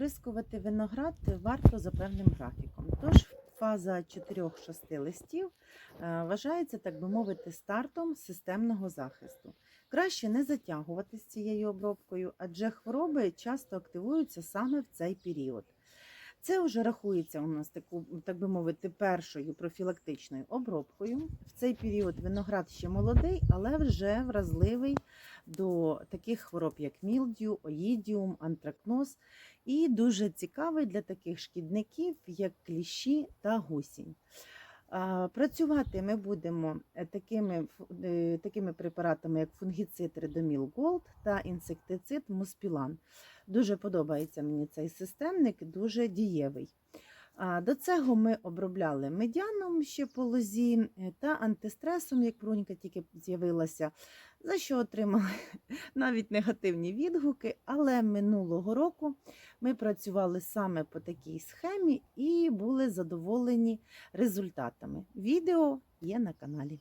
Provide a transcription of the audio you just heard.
оприскувати виноград варто за певним графіком. Тож фаза 4-6 листів е, вважається, так би мовити, стартом системного захисту. Краще не затягувати цією обробкою, адже хвороби часто активуються саме в цей період. Це вже рахується у нас таку, так би мовити, першою профілактичною обробкою. В цей період виноград ще молодий, але вже вразливий до таких хвороб, як мілдю, оїдіум, антракноз, і дуже цікавий для таких шкідників, як кліщі та гусінь. Працювати ми будемо е, такими, е, такими препаратами, як фунгіцид Редоміл Голд та інсектицид Муспілан. Дуже подобається мені цей системник, дуже дієвий. До цього ми обробляли медіаном ще по лозі е, та антистресом, як брунька тільки з'явилася, за що отримали навіть негативні відгуки. Але минулого року ми працювали саме по такій схемі і були задоволені результатами. Відео є на каналі.